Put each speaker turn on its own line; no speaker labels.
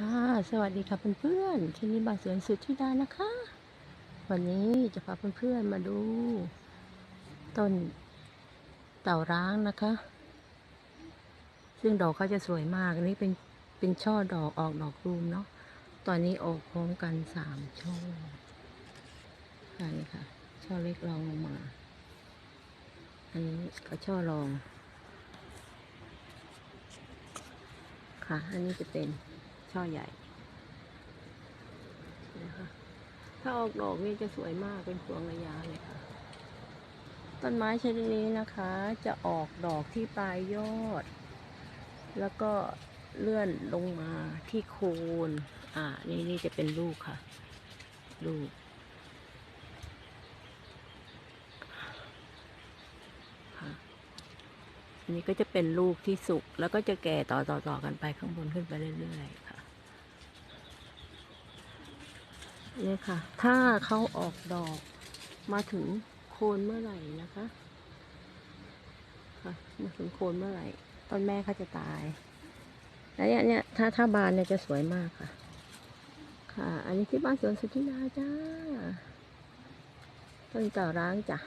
ค่ะ สวัสดีค่ะเพื่อนๆที่นี่บาสวนสุดที่ดานะคะ วันนี้จะพาเพื่อนๆมาดู ต้นเต่าร้างนะคะ ซึ่งดอกเขาจะสวยมากอันนี้เป็นเป็นช่อดอกออกดอกรูมเนาะ ตอนนี้ออกพร้อมกันสามช่อค่ะนี่ค่ะ ช่อเล็กรองลงมา อันนี้ก็ช่อรองค่ะ อันนี้จะเป็น ช่อใหญ่นะคะถ้าออกดอกนี่จะสวยมากเป็นพวงระยะเลยค่ะ ต้นไม้ชนิดนี้นะคะ จะออกดอกที่ปลายยอด แล้วก็เลื่อนลงมาที่โคน อ่า นี่นี่จะเป็นลูกค่ะ ลูก ค่ะอันนี้ก็จะเป็นลูกที่สุก แล้วก็จะแก่ต่อต่อต่อกันไปข้างบนขึ้นไปเรื่อยๆค่ะ นี่ค่ะ ถ้าเขาออกดอกมาถึงโคนเมื่อไหร่นะคะค่ะมาถึงโคนเมื่อไหร่ต้นแม่เขาจะตายแล้วเนี่ยเนี่ยถ้าถ้าบานเนี่ยจะสวยมากค่ะ ค่ะ อันนี้ที่บ้านสวนสุธินาจ้าต้นเก่าร้างจ้ะ